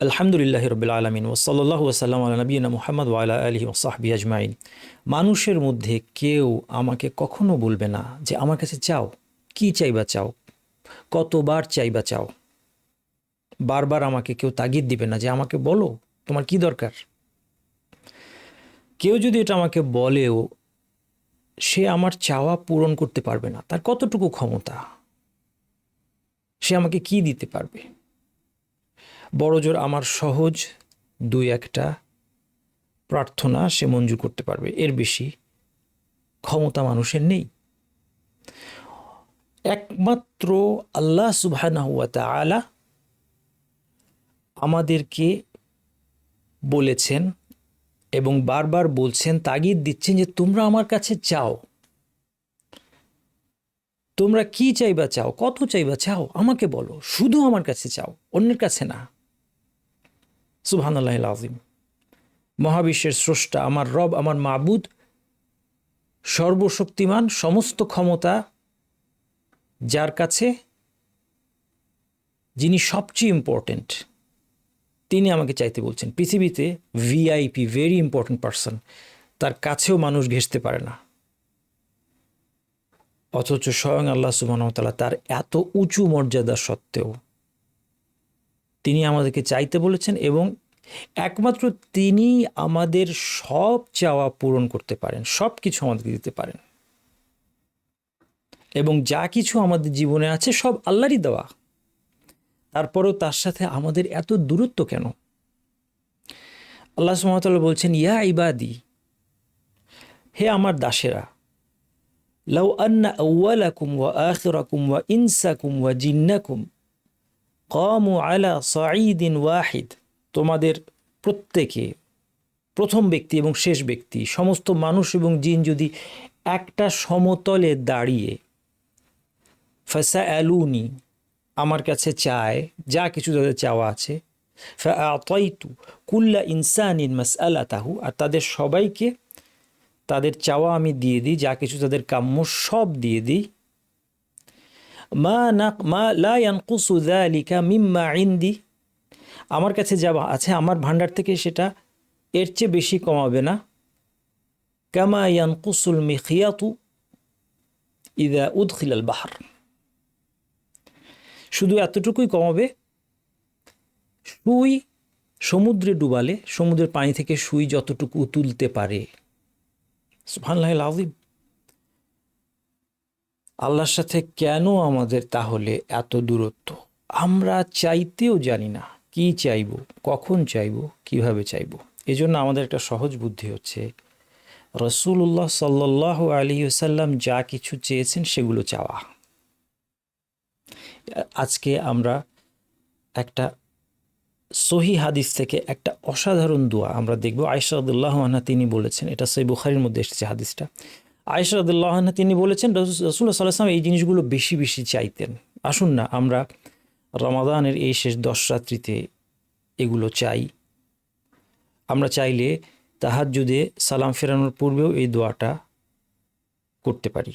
আলহামদুলিল্লাহ রবিল আলমিন ওসল্লাহ ওসাল্লাম আল্লাহ নবীনা মোহাম্মদ ওয়ালা আলহি ওসাহবি আজমাইন। মানুষের মধ্যে কেউ আমাকে কখনো বলবে না যে, আমার কাছে চাও, কি চাইবা চাও? কতবার চাইবা চাও? বারবার আমাকে কেউ তাগিদ দিবে না যে, আমাকে বলো, তোমার কি দরকার? কেউ যদি এটা আমাকে বলেও সে আমার চাওয়া পূরণ করতে পারবে না, তার কতটুকু ক্ষমতা? সে আমাকে কি দিতে পারবে? বড় জোর আমার সহজ দুই একটা প্রার্থনা সে মঞ্জুর করতে পারবে। এর বেশি ক্ষমতা মানুষের নেই। একমাত্র আল্লাহ সুবাহ আলা আমাদেরকে বলেছেন এবং বারবার বলছেন, তাগিদ দিচ্ছেন যে তোমরা আমার কাছে চাও। তোমরা কি চাইবা চাও? কত চাইবা চাও? আমাকে বলো। শুধু আমার কাছে চাও, অন্যের কাছে না। সুবহানাল্লাহ আজিম মহাবিশ্বের স্রষ্টা, আমার রব, আমার মাবুদ, সর্বশক্তিমান সমস্ত ক্ষমতা যার কাছে যিনি সবচেয়ে ইম্পর্টেন্ট তিনি আমাকে চাইতে বলছেন। পৃথিবীতে ভিআইপি ভেরি ইম্পর্টেন্ট পারসন তার কাছেও মানুষ ঘেসতে পারে না। অথচ স্বয়ং আল্লাহ সুবাহতাল্লাহ তার এত উঁচু মর্যাদা সত্ত্বেও তিনি আমাদেরকে চাইতে বলেছেন এবং একমাত্র তিনি আমাদের সব চাওয়া পূরণ করতে পারেন, সব কিছু আমাদেরকে দিতে পারেন। এবং যা কিছু আমাদের জীবনে আছে সব আল্লাহরই দেওয়া। তারপরেও তার সাথে আমাদের এত দূরত্ব কেন? আল্লাহ সুমতাল্লাহ বলছেন, ইয়া ইবাদি, হে আমার দাসেরা, লাউ আন্না আউ্লাকুম ওয়া আখিরাকুম ওয়া ইনসাকুম ওয়া জিন্নাকুম কমু আলা সাঈদিন ওয়াহিদ। তোমাদের প্রত্যেকে, প্রথম ব্যক্তি এবং শেষ ব্যক্তি, সমস্ত মানুষ এবং জিন যদি একটা সমতলে দাঁড়িয়ে ফাসা অ্যালুনি আমার কাছে চায়, যা কিছু তাদের চাওয়া আছে ফাইতু কুল্লা ইনসানিন মাস আল্লাহ তাহু আর তাদের সবাইকে তাদের চাওয়া আমি দিয়ে দিই, যা কিছু তাদের কাম্য সব দিয়ে দিই মা না মা আমার কাছে যা আছে, আমার ভান্ডার থেকে সেটা এর চেয়ে বেশি কমাবে না। কামা ইয়ানকুসুল মিখিয়াতু ইদা উদখিলাল বাহার। শুধু এতটুকুই কমাবে, সুই সমুদ্রে ডুবালে, সমুদ্রের পানি থেকে সুই যতটুকু তুলতে পারে। সুবহানাল্লাহ আজিম আল্লাহর সাথে কেন আমাদের তাহলে এত দূরত্ব? আমরা চাইতেও জানি না কি চাইব, কখন চাইব, কীভাবে চাইব। এজন্য আমাদের একটা সহজ বুদ্ধি হচ্ছে রসুল্লাহ সাল্লাহ আলী সাল্লাম যা কিছু চেয়েছেন সেগুলো চাওয়া। আজকে আমরা একটা সহি হাদিস থেকে একটা অসাধারণ দোয়া আমরা দেখব। আয়সাদুল্লাহ আনহা তিনি বলেছেন, এটা সই বুখারির মধ্যে এসেছে হাদিসটা। আয়সাদুল্লাহ আনহা তিনি বলেছেন রসুল্লাহ সাল্লাহাম এই জিনিসগুলো বেশি বেশি চাইতেন। আসুন না, আমরা রমাদানের এই শেষ দশ রাত্রিতে এগুলো চাই। আমরা চাইলে তাহার যুদে সালাম ফেরানোর পূর্বেও এই দোয়াটা করতে পারি।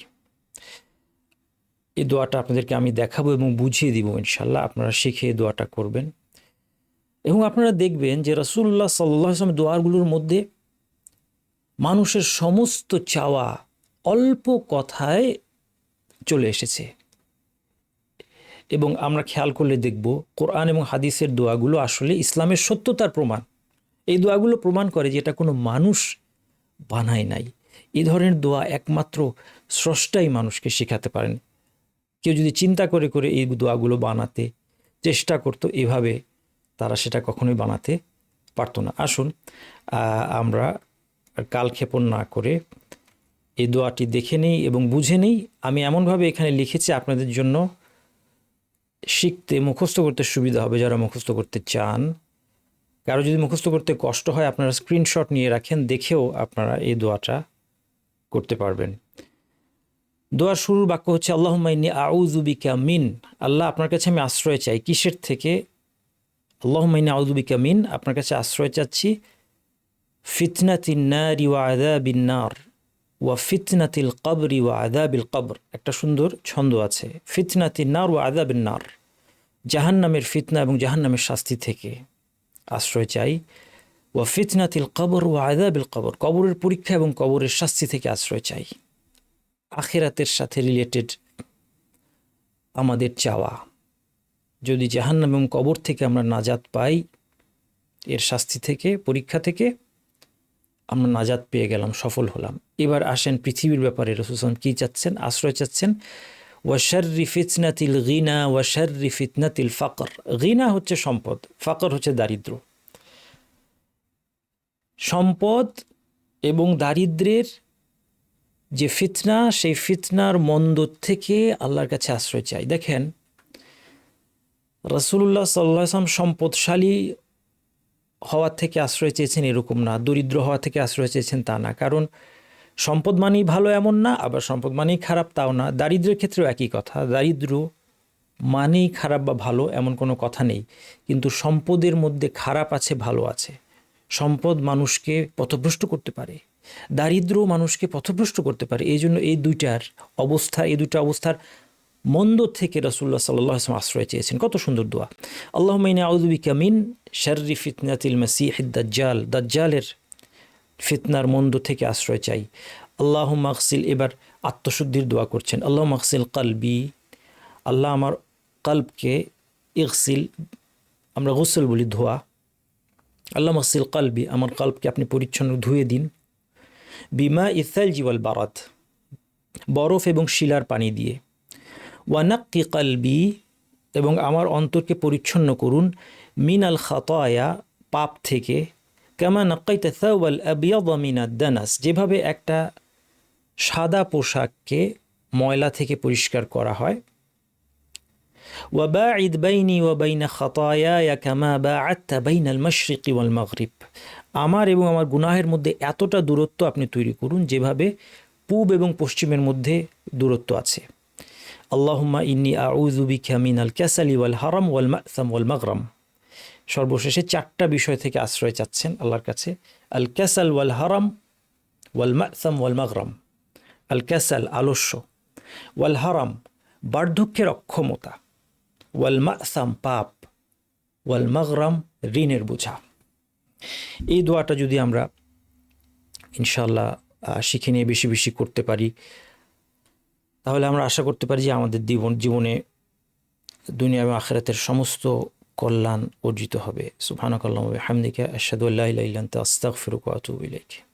এই দোয়াটা আপনাদেরকে আমি দেখাবো এবং বুঝিয়ে দিব ইনশাল্লাহ আপনারা শিখে এই দোয়াটা করবেন। এবং আপনারা দেখবেন যে রসুল্লাহ সাল্লাহ আসলাম দোয়ারগুলোর মধ্যে মানুষের সমস্ত চাওয়া অল্প কথায় চলে এসেছে। এবং আমরা খেয়াল করলে দেখব, কোরআন এবং হাদিসের দোয়াগুলো আসলে ইসলামের সত্যতার প্রমাণ। এই দোয়াগুলো প্রমাণ করে যে এটা কোনো মানুষ বানায় নাই। এই ধরনের দোয়া একমাত্র স্রষ্টাই মানুষকে শেখাতে পারেন। কেউ যদি চিন্তা করে করে এই দোয়াগুলো বানাতে চেষ্টা করতো, এভাবে তারা সেটা কখনোই বানাতে পারতো না। আসুন আমরা কালক্ষেপণ না করে এই দোয়াটি দেখে নেই এবং বুঝে নেই। আমি এমনভাবে এখানে লিখেছি আপনাদের জন্য। শিখতে, মুখস্থ করতে সুবিধা হবে যারা মুখস্থ করতে চান। কারও যদি মুখস্থ করতে কষ্ট হয়, আপনারা স্ক্রিনশট নিয়ে রাখেন, দেখেও আপনারা এই দোয়াটা করতে পারবেন। দোয়ার শুরুর বাক্য হচ্ছে আল্লাহ মাইনি আউজুবিকা মিন। আল্লাহ, আপনার কাছে আমি আশ্রয় চাই। কিসের থেকে? আল্লাহ মাইনি আউজুবিকা মিন। আপনার কাছে আশ্রয় চাচ্ছি, ফিতনাতিন নারি ওয়া আদা বিন্নার ওয়া ফিতনাতিল কবরি ওয়া আদাবিল কবর। একটা সুন্দর ছন্দ আছে। ফিতনাতিন নার ওয়া আদাবিন নার। জাহান নামের ফিতনা এবং জাহান নামের শাস্তি থেকে আশ্রয় চাই। ওয়া ফিতনাতিল কবর ও আদাবিল কবর। কবরের পরীক্ষা এবং কবরের শাস্তি থেকে আশ্রয় চাই। আখেরাতের সাথে রিলেটেড আমাদের চাওয়া। যদি জাহান্নাম এবং কবর থেকে আমরা নাজাত পাই, এর শাস্তি থেকে, পরীক্ষা থেকে আমরা নাজাদ পেয়ে গেলাম, সফল হলাম। এবার আসেন পৃথিবীর ব্যাপারে রসুলাম কী চাচ্ছেন? আশ্রয় চাচ্ছেন ওয়াশার্রি ফিতনাতিল গিনা ওয়াশার্রি ফিতনাতিল ফাকর। গিনা হচ্ছে সম্পদ, ফাকর হচ্ছে দারিদ্র সম্পদ এবং দারিদ্রের যে ফিতনা, সেই ফিতনার মন্দ থেকে আল্লাহর কাছে আশ্রয় চাই। দেখেন রসুল্লাহ সাল্লাম সম্পদশালী হওয়ার থেকে আশ্রয় চেয়েছেন এরকম না, দরিদ্র হওয়া থেকে আশ্রয় চেয়েছেন তা না। কারণ সম্পদ মানেই ভালো এমন না, আবার সম্পদ মানেই খারাপ তাও না। দারিদ্রের ক্ষেত্রেও একই কথা, দারিদ্র মানেই খারাপ বা ভালো এমন কোনো কথা নেই। কিন্তু সম্পদের মধ্যে খারাপ আছে, ভালো আছে। সম্পদ মানুষকে পথভ্রষ্ট করতে পারে। দারিদ্র মানুষকে পথভ্রষ্ট করতে পারে। এই জন্য এই দুইটার অবস্থা, এই দুইটা অবস্থার মন্দ থেকে রসুল্লাহ সাল্লাহ আসলাম আশ্রয় চেয়েছেন। কত সুন্দর দোয়া। আল্লাহ মাইনা আউদুবিকা মিন শার্রি ফিতনাতিল মাসিহ দাজ্জাল। দাজ্জালের ফিতনার মন্দ থেকে আশ্রয় চাই। আল্লাহ মাকসিল এবার আত্মশুদ্ধির দোয়া করছেন। আল্লাহ মাকসিল কালবি। আল্লাহ আমার কাল্বকে ইকসিল আমরা গোসল বলি ধোয়া। আল্লাহ মাকসিল কালবি, আমার কাল্বকে আপনি পরিচ্ছন্ন ধুয়ে দিন। বিমা ইসাল জিওয়াল বারাত, বরফ এবং শিলার পানি দিয়ে। ওয়ানাক্কি কালবি, এবং আমার অন্তরকে পরিচ্ছন্ন করুন মিন আল খাতয়া, পাপ থেকে। কেমন নাক্কাইতে সাউয়াল আবিয়াদ মিনা দানাস, যেভাবে একটা সাদা পোশাককে ময়লা থেকে পরিষ্কার করা হয়। ওয়াবাঈদ বাইনি ওয়াবাইনা খাতায়া কামা বা আত্মা মশরিকি ওয়াল আমার এবং আমার গুনাহের মধ্যে এতটা দূরত্ব আপনি তৈরি করুন, যেভাবে পূব এবং পশ্চিমের মধ্যে দূরত্ব আছে। আল্লাহুম্মা ইন্নি আউজুবিকা মিন আল ক্যাসালি ওয়াল হারাম ওয়াল মাসাম ওয়াল মাগরাম। সর্বশেষে চারটা বিষয় থেকে আশ্রয় চাচ্ছেন আল্লাহর কাছে। আল ক্যাসাল ওয়াল হারাম ওয়াল মাসাম ওয়াল মাগরাম। আল ক্যাসাল আলস্য ওয়াল হারাম বার্ধক্যের অক্ষমতা। ওয়াল মাসাম পাপ ওয়াল মাগরাম ঋণের বোঝা। এই দোয়াটা যদি আমরা ইনশাল্লাহ শিখে নিয়ে বেশি বেশি করতে পারি তাহলে আমরা আশা করতে পারি যে আমাদের জীবন জীবনে দুনিয়া এবং আখেরাতের সমস্ত কল্যাণ অর্জিত হবে। সুবহানাকাল্লাহু হামদিকা আশাদুল্লাহ আস্তাক ফিরুক ইলাহা